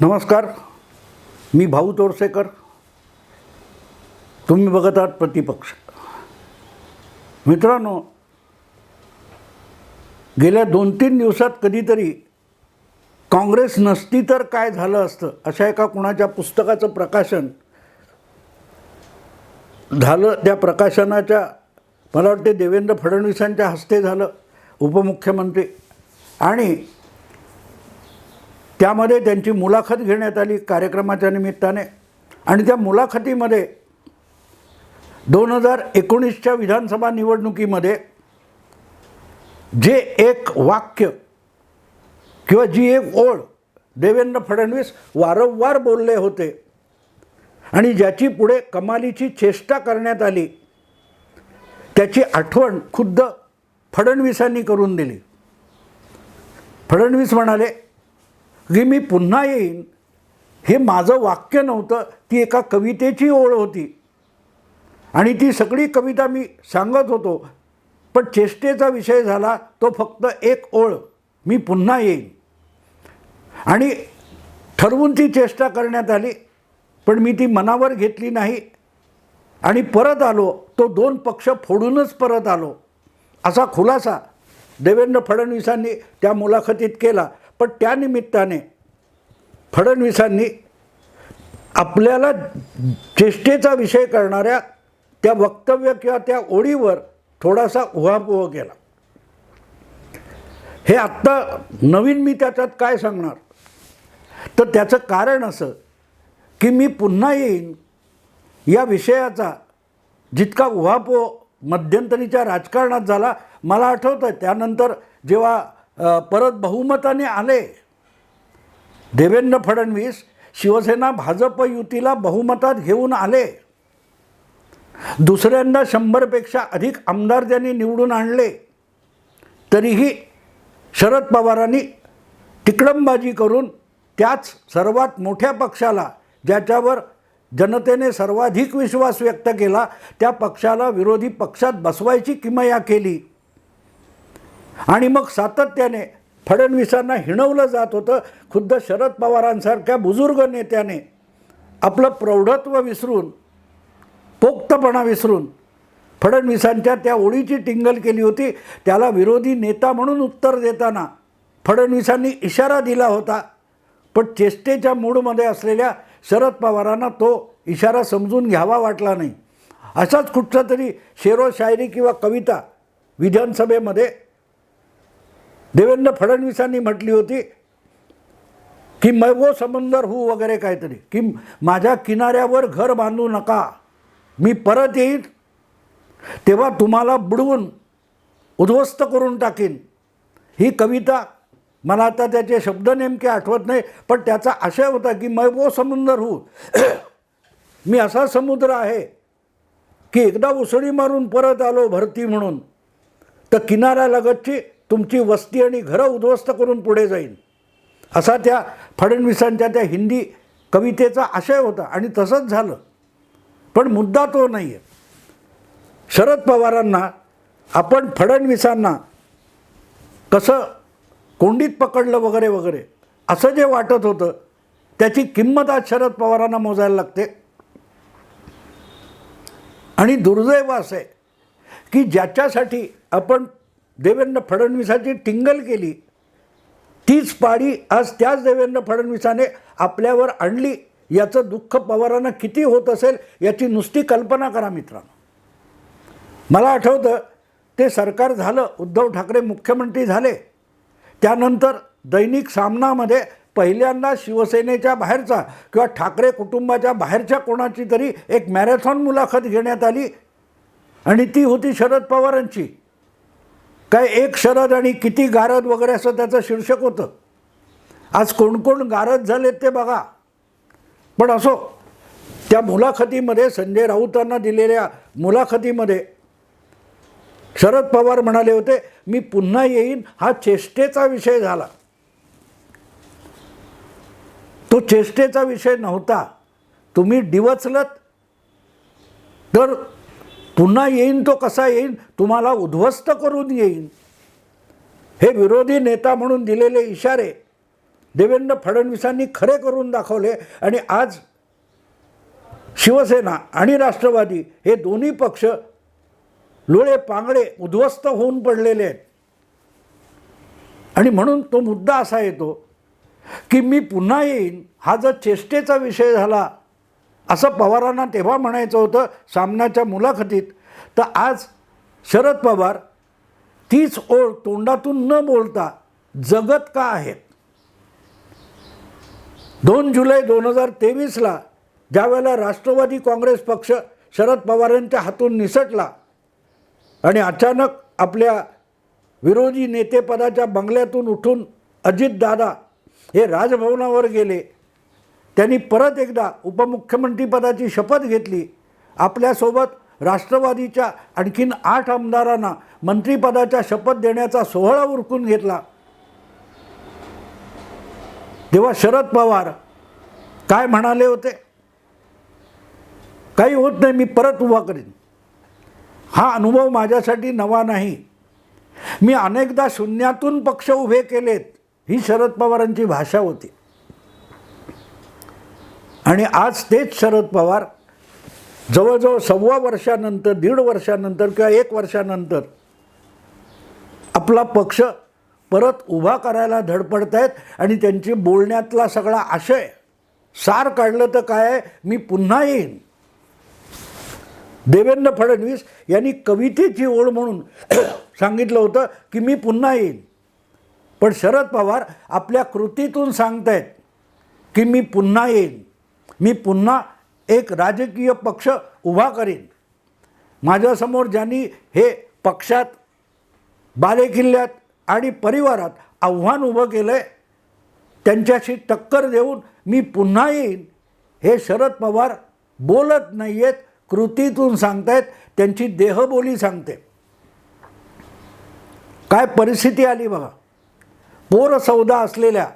नमस्कार. मी भाऊ तोरसेकर. तुम्ही बघत आहात प्रतिपक्ष. मित्रांनो गेल्या दोन तीन दिवसात कधीतरी काँग्रेस नसती तर काय झालं असतं अशा एका कुणाच्या पुस्तकाचं प्रकाशन झालं त्या प्रकाशनाच्या मला वाटते देवेंद्र फडणवीसांच्या हस्ते झालं उपमुख्यमंत्री. आणि त्यामध्ये त्यांची मुलाखत घेण्यात आली कार्यक्रमाच्या निमित्ताने. आणि त्या मुलाखतीमध्ये दोन हजार एकोणीसच्या विधानसभा निवडणुकीमध्ये जे एक वाक्य किंवा जी एक ओळ देवेंद्र फडणवीस वारंवार बोलले होते आणि ज्याची पुढे कमालीची चेष्टा करण्यात आली त्याची आठवण खुद्द फडणवीसांनी करून दिली. फडणवीस म्हणाले की मी पुन्हा येईन. हे माझं वाक्य नव्हतं. ती एका कवितेची ओळ होती. आणि ती सगळी कविता मी सांगत होतो. पण चेष्टेचा विषय झाला तो फक्त एक ओळ. मी पुन्हा येईन. आणि ठरवून ती चेष्टा करण्यात आली. पण मी ती मनावर घेतली नाही. आणि परत आलो. तो दोन पक्ष फोडूनच परत आलो. असा खुलासा देवेंद्र फडणवीसांनी त्या मुलाखतीत केला. पण त्यानिमित्ताने फडणवीसांनी आपल्याला चेष्टेचा विषय करणाऱ्या त्या वक्तव्य किंवा त्या ओळीवर थोडासा उहापोह केला. हे आत्ता नवीन मी त्याच्यात काय सांगणार? तर त्याचं कारण असं की मी पुन्हा येईन या विषयाचा जितका उहापोह मध्यंतरीच्या राजकारणात झाला मला आठवतं त्यानंतर जेव्हा परत बहुमताने आले. देवेंद्र फडणवीस शिवसेना भाजप युतीला बहुमतात घेऊन आले. दुसऱ्यांदा शंभरपेक्षा अधिक आमदार त्यांनी निवडून आणले. तरीही शरद पवारांनी तिकडंबाजी करून त्याच सर्वात मोठ्या पक्षाला ज्याच्यावर जनतेने सर्वाधिक विश्वास व्यक्त केला त्या पक्षाला विरोधी पक्षात बसवायची किमया केली. आणि मग सातत्याने फडणवीसांना हिणवलं जात होतं खुद्द शरद पवारांसारख्या बुजुर्ग नेत्याने आपलं प्रौढत्व विसरून पोक्तपणा विसरून फडणवीसांच्या त्या ओळीची टिंगल केली होती. त्याला विरोधी नेता म्हणून उत्तर देताना फडणवीसांनी इशारा दिला होता. पण चेष्टेच्या मूडमध्ये असलेल्या शरद पवारांना तो इशारा समजून घ्यावा वाटला नाही. असाच कुठचा तरी शेरो शायरी किंवा कविता विधानसभेमध्ये देवेंद्र फडणवीसांनी म्हटली होती की मै वो समंदर हू वगैरे काहीतरी. की माझ्या किनाऱ्यावर घर बांधू नका. मी परत येईन तेव्हा तुम्हाला बुडवून उद्ध्वस्त करून टाकीन. ही कविता मला आता त्याचे शब्द नेमके आठवत नाही पण त्याचा आशय होता की मै वो समुंदर हू. मी असा समुद्र आहे की एकदा उसळी मारून परत आलो भरती म्हणून. तर किनाऱ्यालगतची तुमची वस्ती आणि घरं उद्ध्वस्त करून पुढे जाईल असा त्या फडणवीसांच्या त्या हिंदी कवितेचा आशय होता आणि तसंच झालं. पण मुद्दा तो नाही आहे शरद पवारांना आपण फडणवीसांना कसं कोंडीत पकडलं वगैरे वगैरे असं जे वाटत होतं त्याची किंमत आज शरद पवारांना मोजायला लागते. आणि दुर्दैव असं आहे की ज्याच्यासाठी आपण देवेंद्र फडणवीसाची टिंगल केली. तीच पाडी आज त्याच देवेंद्र फडणवीसाने आपल्यावर आणली. याचं दुःख पवारांना किती होत असेल याची नुसती कल्पना करा मित्रांनो. मला आठवतं ते सरकार झालं उद्धव ठाकरे मुख्यमंत्री झाले. त्यानंतर दैनिक सामनामध्ये पहिल्यांदा शिवसेनेच्या बाहेरचा किंवा ठाकरे कुटुंबाच्या बाहेरच्या कोणाची तरी एक मॅरेथॉन मुलाखत घेण्यात आली. आणि ती होती शरद पवारांची. काय एक शरद आणि किती गारद वगैरे असं त्याचं शीर्षक होतं. आज कोण कोण गारद झालेत ते बघा. पण असो त्या मुलाखतीमध्ये संजय राऊतांना दिलेल्या मुलाखतीमध्ये शरद पवार म्हणाले होते मी पुन्हा येईन हा चेष्टेचा विषय झाला. तो चेष्टेचा विषय नव्हता. तुम्ही डिवचलत. तर पुन्हा येईन तो कसा येईन? तुम्हाला उद्ध्वस्त करून येईन. हे विरोधी नेता म्हणून दिलेले इशारे देवेंद्र फडणवीसांनी खरे करून दाखवले आणि आज शिवसेना आणि राष्ट्रवादी हे दोन्ही पक्ष लोळे पांगडे उद्ध्वस्त होऊन पडलेले आहेत. आणि म्हणून तो मुद्दा असा येतो की मी पुन्हा येईन. हा जर चेष्टेचा विषय झाला असं पवारांना तेव्हा म्हणायचं होतं सामनाच्या मुलाखतीत. तर आज शरद पवार तीच ओळ तोंडातून न बोलता जगत का आहेत? दोन जुलै दोन हजार तेवीसला ज्यावेळेला राष्ट्रवादी काँग्रेस पक्ष शरद पवारांच्या हातून निसटला आणि अचानक आपल्या विरोधी नेतेपदाच्या बंगल्यातून उठून अजितदादा हे राजभवनावर गेले त्यांनी परत एकदा उपमुख्यमंत्रीपदाची शपथ घेतली. आपल्यासोबत राष्ट्रवादीच्या आणखीन आठ आमदारांना मंत्रिपदाच्या शपथ देण्याचा सोहळा उरकून घेतला. तेव्हा शरद पवार काय म्हणाले होते? काही होत नाही मी परत उभा करीन. हा अनुभव माझ्यासाठी नवा नाही. मी अनेकदा शून्यातून पक्ष उभे केलेत ही शरद पवारांची भाषा होती. आणि आज तेच शरद पवार जवळजवळ सव्वा वर्षानंतर दीड वर्षानंतर किंवा एक वर्षानंतर आपला पक्ष परत उभा करायला धडपडत आहेत आणि त्यांची बोलण्यातला सगळा आशय सार काढलं तर काय आहे? मी पुन्हा येईन. देवेंद्र फडणवीस यांनी कवितेची ओळ म्हणून सांगितलं होतं की मी पुन्हा येईन. पण शरद पवार आपल्या कृतीतून सांगतायत की मी पुन्हा येईन. मी पुन्हा एक राजकीय पक्ष उभा करीन. माझ्यासमोर ज्यांनी हे पक्षात बालेकिल्ल्यात आणि परिवारात आव्हान उभं केलं आहे त्यांच्याशी टक्कर देऊन मी पुन्हा येईन हे शरद पवार बोलत नाही आहेत कृतीतून सांगतायत त्यांची देहबोली सांगते. काय परिस्थिती आली बघा. पोर सौदा असलेल्या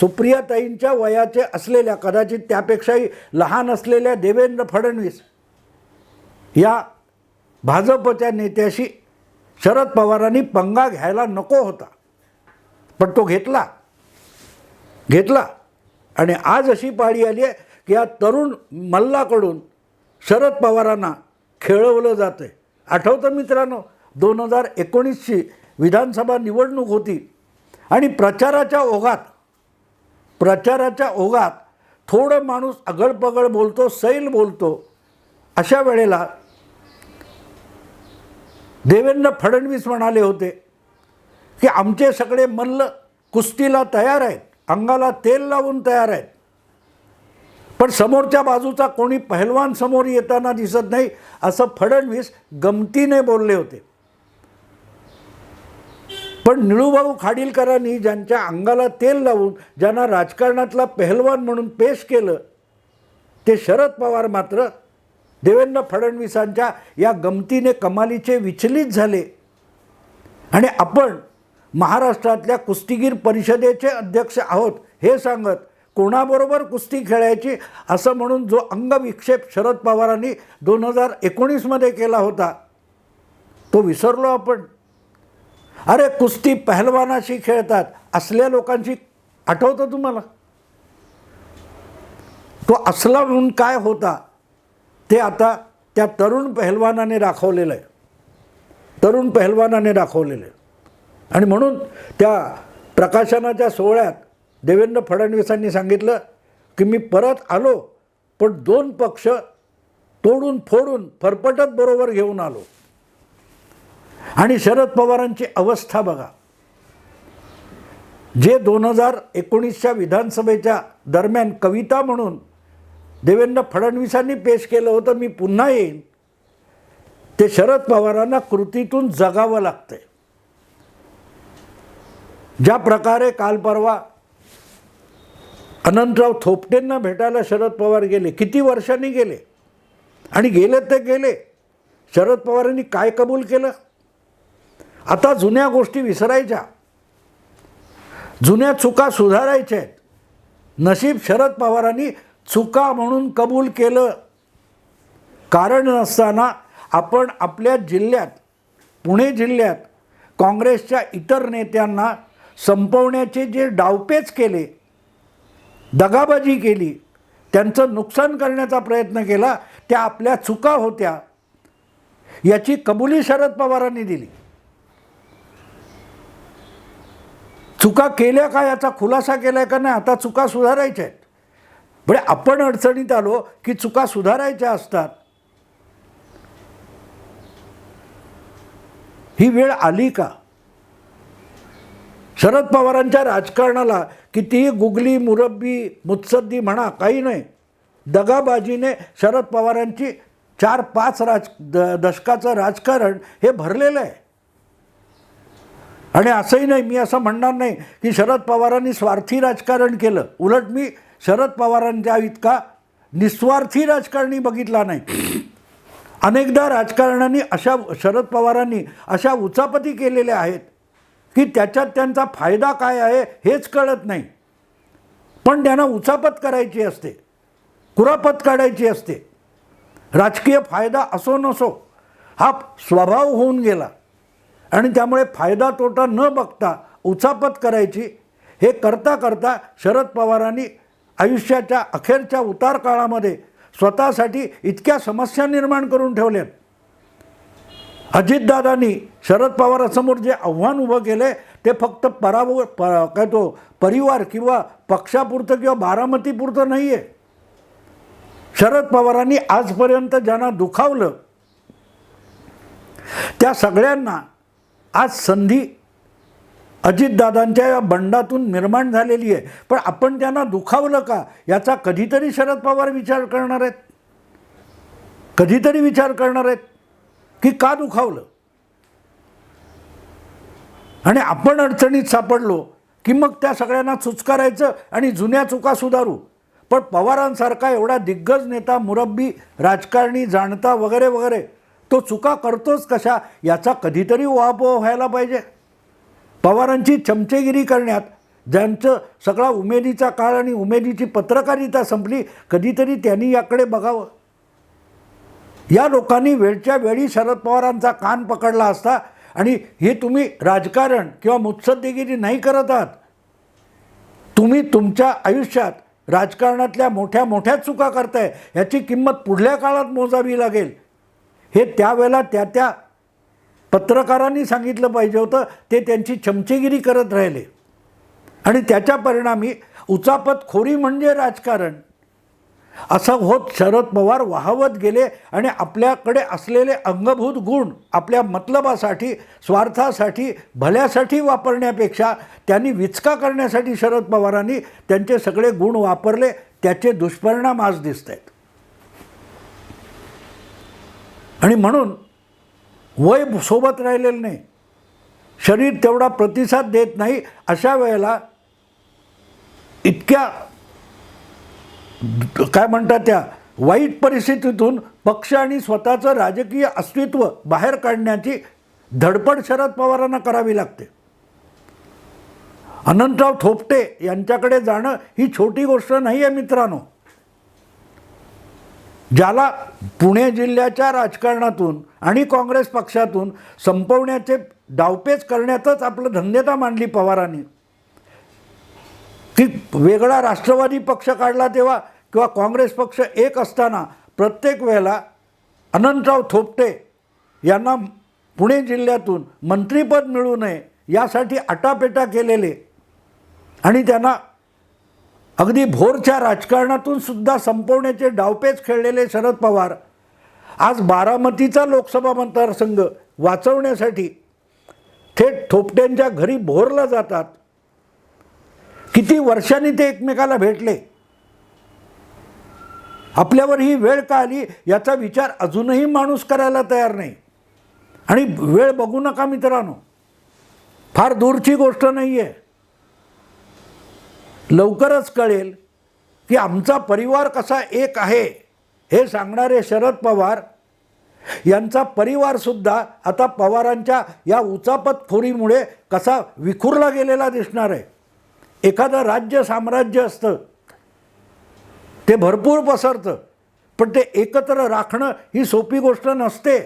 सुप्रियाताईंच्या वयाचे असलेल्या कदाचित त्यापेक्षाही लहान असलेल्या देवेंद्र फडणवीस या भाजपच्या नेत्याशी शरद पवारांनी पंगा घ्यायला नको होता. पण तो घेतला. घेतला. आणि आज अशी पाळी आली आहे की या तरुण मल्लाकडून शरद पवारांना खेळवलं जातं आहे आठवतं मित्रांनो दोन हजार एकोणीसची विधानसभा निवडणूक होती आणि प्रचाराच्या ओघात प्रचाराच्या ओघात थोडं माणूस अगळपगळ बोलतो सैल बोलतो. अशा वेळेला देवेंद्र फडणवीस म्हणाले होते की आमचे सगळे मल्ल कुस्तीला तयार आहेत अंगाला तेल लावून तयार आहेत. पण समोरच्या बाजूचा कोणी पहलवान समोर येताना दिसत नाही असं फडणवीस गमतीने बोलले होते. पण निळूभाऊ खाडीलकरांनी ज्यांच्या अंगाला तेल लावून ज्यांना राजकारणातला पहलवान म्हणून पेश केलं ते शरद पवार मात्र देवेंद्र फडणवीसांच्या या गमतीने कमालीचे विचलित झाले. आणि आपण महाराष्ट्रातल्या कुस्तीगीर परिषदेचे अध्यक्ष आहोत हे सांगत कोणाबरोबर कुस्ती खेळायची असं म्हणून जो अंगविक्षेप शरद पवारांनी दोन हजार एकोणीसमध्ये केला होता तो विसरलो आपण. अरे कुस्ती पहलवानाशी खेळतात. असल्या लोकांची आठवतं तुम्हाला? तो असला म्हणून काय होता ते आता त्या तरुण पहलवानाने दाखवलेलं आहे. तरुण पहलवानाने दाखवलेलं आहे. आणि म्हणून त्या प्रकाशनाच्या सोहळ्यात देवेंद्र फडणवीसांनी सांगितलं की मी परत आलो पण दोन पक्ष तोडून फोडून फरफटत बरोबर घेऊन आलो. आणि शरद पवारांची अवस्था बघा. जे दोन हजार एकोणीसच्या विधानसभेच्या दरम्यान कविता म्हणून देवेंद्र फडणवीसांनी पेश केलं होतं मी पुन्हा येईन. ते शरद पवारांना कृतीतून जगावं लागतंय. ज्या प्रकारे काल परवा अनंतराव थोपटेंना भेटायला शरद पवार गेले किती वर्षांनी गेले? आणि गेले ते गेले. शरद पवारांनी काय कबूल केलं? आता जुन्या गोष्टी विसरायच्या. जुन्या चुका सुधारायच्या आहेत. नशीब शरद पवारांनी चुका म्हणून कबूल केलं. कारण नसताना आपण आपल्या जिल्ह्यात पुणे जिल्ह्यात काँग्रेसच्या इतर नेत्यांना संपवण्याचे जे डावपेच केले दगाबाजी केली त्यांचं नुकसान करण्याचा प्रयत्न केला त्या आपल्या चुका होत्या याची कबुली शरद पवारांनी दिली. चुका केल्या का याचा खुलासा केलाय का नाही आता चुका सुधारायच्या आहेत. म्हणजे आपण अडचणीत आलो की चुका सुधारायच्या असतात. ही वेळ आली का? शरद पवारांच्या राजकारणाला कितीही गुगली मुरब्बी मुत्सद्दी म्हणा काही नाही दगाबाजीने शरद पवारांची चार पाच राज द दशकाचं राजकारण हे भरलेलं आहे. आणि असंही नाही मी असं म्हणणार नाही की शरद पवारांनी स्वार्थी राजकारण केलं. उलट मी शरद पवारांच्या इतका निस्वार्थी राजकारणी बघितला नाही. अनेकदा राजकारणाने अशा शरद पवारांनी अशा उचापती केलेल्या आहेत की त्याच्यात त्यांचा फायदा काय आहे हेच कळत नाही. पण त्यांना उचापत करायची असते कुरापत काढायची असते. राजकीय फायदा असो नसो हा स्वभाव होऊन गेला. आणि त्यामुळे फायदा तोटा न बघता उचापत करायची हे करता करता शरद पवारांनी आयुष्याच्या अखेरच्या उतार काळामध्ये स्वतःसाठी इतक्या समस्या निर्माण करून ठेवल्यात. अजितदादांनी शरद पवारांसमोर जे आव्हान उभं केलं ते फक्त पराव प काय तो परिवार किंवा पक्षापुरतं किंवा बारामतीपुरतं नाही आहे शरद पवारांनी आजपर्यंत ज्यांना दुखावलं त्या सगळ्यांना आज संधी अजितदादांच्या या बंडातून निर्माण झालेली आहे. पण आपण त्यांना दुखावलं का? याचा कधीतरी शरद पवार विचार करणार आहेत. कधीतरी विचार करणार आहेत की का दुखावलं? आणि आपण अडचणीत सापडलो की मग त्या सगळ्यांना चुचकारायचं आणि जुन्या चुका सुधारू. पण पवारांसारखा एवढा दिग्गज नेता मुरब्बी राजकारणी जाणता वगैरे वगैरे तो चुका करतोच कशा याचा कधीतरी उहापोह व्हायला पाहिजे. पवारांची चमचेगिरी करण्यात ज्यांचं सगळा उमेदीचा काळ आणि उमेदीची पत्रकारिता संपली कधीतरी त्यांनी याकडे बघावं. या लोकांनी वेळच्या वेळी शरद पवारांचा कान पकडला असता आणि हे तुम्ही राजकारण किंवा मुत्सद्देगिरी नाही करत आहात. तुम्ही तुमच्या आयुष्यात राजकारणातल्या मोठ्या मोठ्या चुका करताय. ह्याची किंमत पुढल्या काळात मोजावी लागेल. हे त्यावेळेला त्या त्या पत्रकारांनी सांगितलं पाहिजे होतं. ते त्यांची चमचेगिरी करत राहिले. आणि त्याच्या परिणामी उचापत खोरी म्हणजे राजकारण. असं होत शरद पवार वाहवत गेले आणि आपल्याकडे असलेले अंगभूत गुण आपल्या मतलबासाठी स्वार्थासाठी भल्यासाठी वापरण्यापेक्षा त्यांनी विचका करण्यासाठी शरद पवारांनी त्यांचे सगळे गुण वापरले. त्याचे दुष्परिणाम आज दिसत आहेत आणि म्हणून वय सोबत राहिलेलं नाही. शरीर तेवढा प्रतिसाद देत नाही अशा वेळेला इतक्या काय म्हणतात त्या वाईट परिस्थितीतून पक्ष आणि स्वतःचं राजकीय अस्तित्व बाहेर काढण्याची धडपड शरद पवारांना करावी लागते. अनंतराव थोपटे यांच्याकडे जाणं ही छोटी गोष्ट नाही आहे मित्रांनो. ज्याला पुणे जिल्ह्याच्या राजकारणातून आणि काँग्रेस पक्षातून संपवण्याचे डावपेच करण्यातच आपलं धन्यता मांडली पवारांनी. की वेगळा राष्ट्रवादी पक्ष काढला तेव्हा किंवा काँग्रेस पक्ष एक असताना प्रत्येक वेळेला अनंतराव थोपटे यांना पुणे जिल्ह्यातून मंत्रिपद मिळू नये यासाठी आटापेटा केलेले. आणि त्यांना अगदी भोरच्या राजकारणातून सुद्धा संपवण्याचे डावपेच खेळलेले शरद पवार. आज बारामतीचा लोकसभा मतदारसंघ वाचवण्यासाठी थेट थोपट्यांच्या घरी भोरला जातात. किती वर्षांनी ते एकमेकाला भेटले? आपल्यावर ही वेळ का आली? याचा विचार अजूनही माणूस करायला तयार नाही. आणि वेळ बघू नका मित्रांनो. फार दूरची गोष्ट नाही आहे लवकरच कळेल की आमचा परिवार कसा एक आहे हे सांगणारे शरद पवार यांचा परिवारसुद्धा आता पवारांच्या या उचापतखोरीमुळे कसा विखुरला गेलेला दिसणार आहे. एखादं राज्य साम्राज्य असतं ते भरपूर पसरतं पण ते एकत्र राखणं ही सोपी गोष्ट नसते.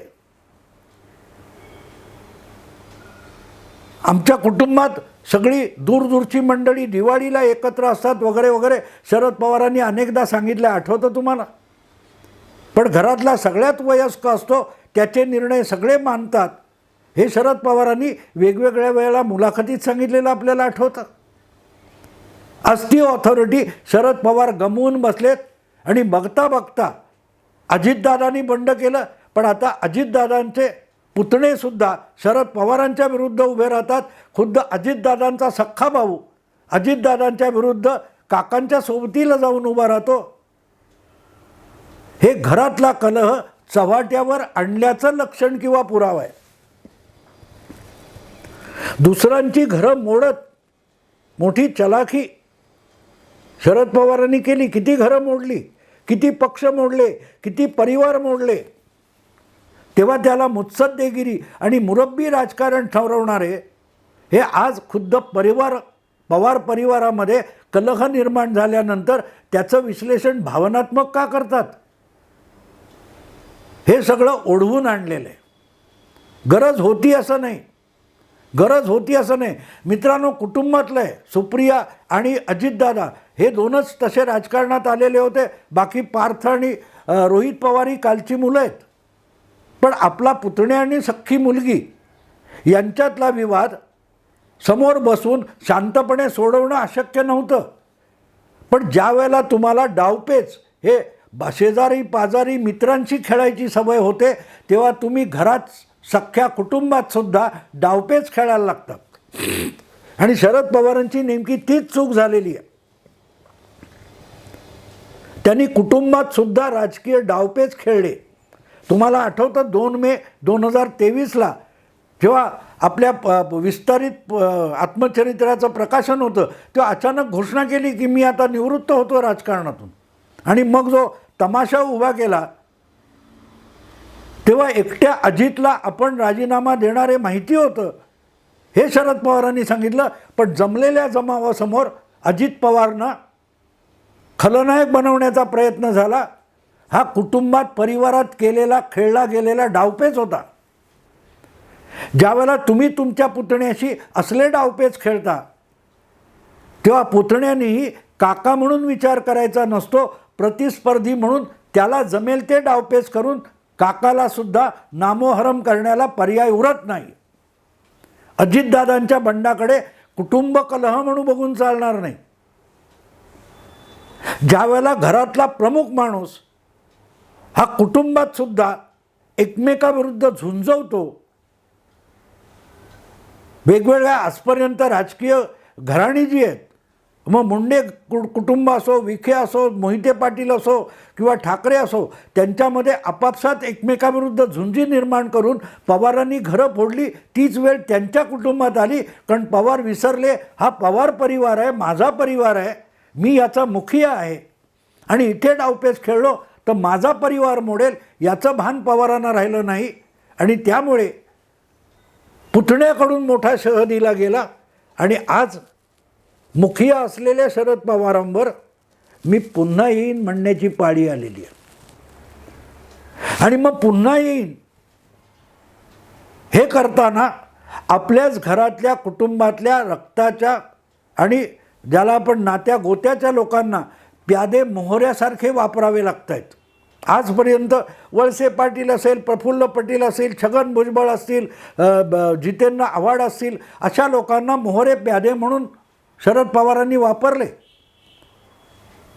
आमच्या कुटुंबात सगळी दूरदूरची मंडळी दिवाळीला एकत्र असतात वगैरे वगैरे. शरद पवारांनी अनेकदा सांगितलं आठवतं तुम्हाला? पण घरातला सगळ्यात वयस्क असतो त्याचे निर्णय सगळे मानतात. हे शरद पवारांनी वेगवेगळ्या वेळेला मुलाखतीत सांगितलेलं आपल्याला आठवतं. आज ती ऑथॉरिटी शरद पवार गमवून बसलेत आणि बघता बघता अजितदादांनी बंड केलं. पण आता अजितदादांचे पुतणेसुद्धा शरद पवारांच्या विरुद्ध उभे राहतात. खुद्द अजितदादांचा सख्खा भाऊ. अजितदादांच्या विरुद्ध काकांच्या सोबतीला जाऊन उभा राहतो. हे घरातला कलह चव्हाट्यावर आणल्याचं लक्षण किंवा पुरावा आहे. दुसऱ्यांची घरं मोडत मोठी चलाखी. शरद पवारांनी केली. किती घरं मोडली? किती पक्ष मोडले? किती परिवार मोडले? तेव्हा त्याला मुत्सद्देगिरी आणि मुरब्बी राजकारण ठरवणारे हे आज खुद्द परिवार पवार परिवारामध्ये कलह निर्माण झाल्यानंतर त्याचं विश्लेषण भावनात्मक का करतात? हे सगळं ओढवून आणलेलं आहे. गरज होती असं नाही. गरज होती असं नाही. मित्रांनो कुटुंबातलं आहे सुप्रिया आणि अजितदादा हे दोनच तसे राजकारणात आलेले होते. बाकी पार्थ आणि रोहित पवार ही कालची मुलं आहेत. पण आपला पुतणे आणि सख्खी मुलगी यांच्यातला विवाद समोर बसून शांतपणे सोडवणं अशक्य नव्हतं. पण ज्या वेळेला तुम्हाला डावपेच हे शेजारी पाजारी मित्रांशी खेळायची सवय होते तेव्हा तुम्ही घरात सख्ख्या कुटुंबात सुद्धा डावपेच खेळायला लागतात. आणि शरद पवारांची नेमकी तीच चूक झालेली आहे. त्यांनी कुटुंबात सुद्धा राजकीय डावपेच खेळले. तुम्हाला आठवतं दोन मे दोन हजार तेवीसला जेव्हा आपल्या प विस्तारित प आत्मचरित्राचं प्रकाशन होतं तेव्हा अचानक घोषणा केली की मी आता निवृत्त होतो राजकारणातून. आणि मग जो तमाशा उभा केला तेव्हा एकट्या अजितला आपण राजीनामा देणारे माहिती होतं. हे शरद पवारांनी सांगितलं पण जमलेल्या जमावासमोर अजित पवारनं खलनायक बनवण्याचा प्रयत्न झाला. हा कुटुंबात परिवारात केलेला खेळला गेलेला डावपेच होता. ज्यावेळेला तुम्ही तुमच्या पुतण्याशी असले डावपेच खेळता तेव्हा पुतण्यानेही काका म्हणून विचार करायचा नसतो प्रतिस्पर्धी म्हणून त्याला जमेल ते डावपेच करून काकालासुद्धा नामोहरम करण्याला पर्याय उरत नाही. अजितदादांच्या बंडाकडे कुटुंब कलह म्हणून बघून चालणार नाही. ज्यावेळेला घरातला प्रमुख माणूस हा कुटुंबात सुद्धा एकमेकाविरुद्ध झुंजवतो. वेगवेगळ्या आजपर्यंत राजकीय घराणी जी आहेत मग मुंडे कु कुटुंब असो विखे असो मोहिते पाटील असो किंवा ठाकरे असो त्यांच्यामध्ये आपापसात एकमेकाविरुद्ध झुंजी निर्माण करून पवारांनी घरं फोडली तीच वेळ त्यांच्या कुटुंबात आली कारण पवार विसरले हा पवार परिवार आहे माझा परिवार आहे मी याचा मुखिया आहे. आणि इथे डावपेच खेळलो तर माझा परिवार मोडेल याचं भान पवारांना राहिलं नाही. आणि त्यामुळे पुतण्याकडून मोठा शह दिला गेला. आणि आज मुखिया असलेल्या शरद पवारांवर मी पुन्हा येईन म्हणण्याची पाळी आलेली आहे. आणि मग पुन्हा येईन हे करताना आपल्याच घरातल्या कुटुंबातल्या रक्ताच्या आणि ज्याला आपण नात्या गोत्याच्या लोकांना प्यादे मोहऱ्यासारखे वापरावे लागत आहेत आजपर्यंत वळसे पाटील असेल प्रफुल्ल पाटील असेल छगन भुजबळ असतील ब- जितेंद्र आव्हाड असतील अशा लोकांना मोहरे प्यादे म्हणून शरद पवारांनी वापरले.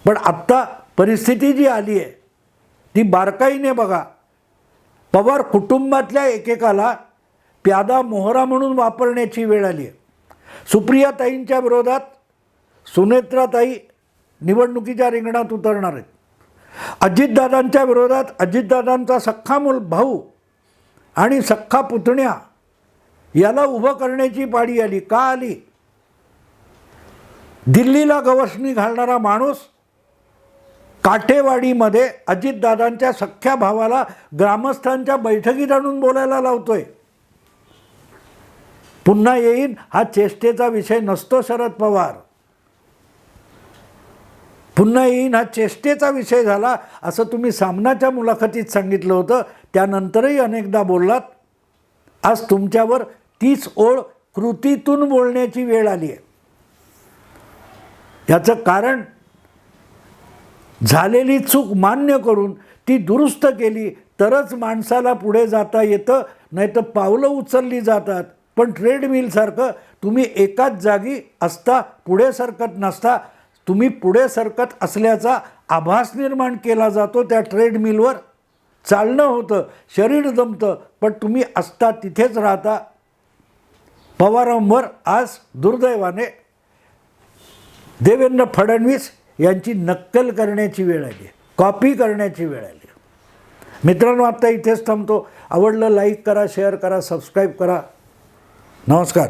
पण आत्ता परिस्थिती जी आली आहे ती बारकाईने बघा. पवार कुटुंबातल्या एकेकाला प्यादा मोहरा म्हणून वापरण्याची वेळ आली आहे. सुप्रियाताईंच्या विरोधात सुनेत्राताई निवडणुकीच्या रिंगणात उतरणार आहेत. अजितदादांच्या विरोधात अजितदादांचा सख्खा मूल भाऊ आणि सख्खा पुतण्या याला उभं करण्याची पाडी आली. का आली? दिल्लीला गवसणी घालणारा माणूस काठेवाडीमध्ये अजितदादांच्या सख्ख्या भावाला ग्रामस्थांच्या बैठकीत आणून बोलायला लावतोय. पुन्हा येईन हा चेष्टेचा विषय नसतो शरद पवार. पुन्हा येईन हा चेष्टेचा विषय झाला असं तुम्ही सामनाच्या मुलाखतीत सांगितलं होतं. त्यानंतरही अनेकदा बोललात आज तुमच्यावर तीच ओळ कृतीतून बोलण्याची वेळ आली आहे याचं कारण झालेली चूक मान्य करून ती दुरुस्त केली तरच माणसाला पुढे जाता येतं नाही तर पावलं उचलली जातात. पण ट्रेडमिलसारखं तुम्ही एकाच जागी असता पुढे सरकत नसता तुम्ही पुढे सरकत असल्याचा आभास निर्माण केला जातो त्या ट्रेडमिलवर. चालणं होतं शरीर जमतं पण तुम्ही असता तिथेच राहता. पवारांवर आज दुर्दैवाने देवेंद्र फडणवीस यांची नक्कल करण्याची वेळ आली कॉपी करण्याची वेळ आली. मित्रांनो आत्ता इथेच थांबतो. आवडलं लाईक करा शेअर करा सबस्क्राईब करा. नमस्कार.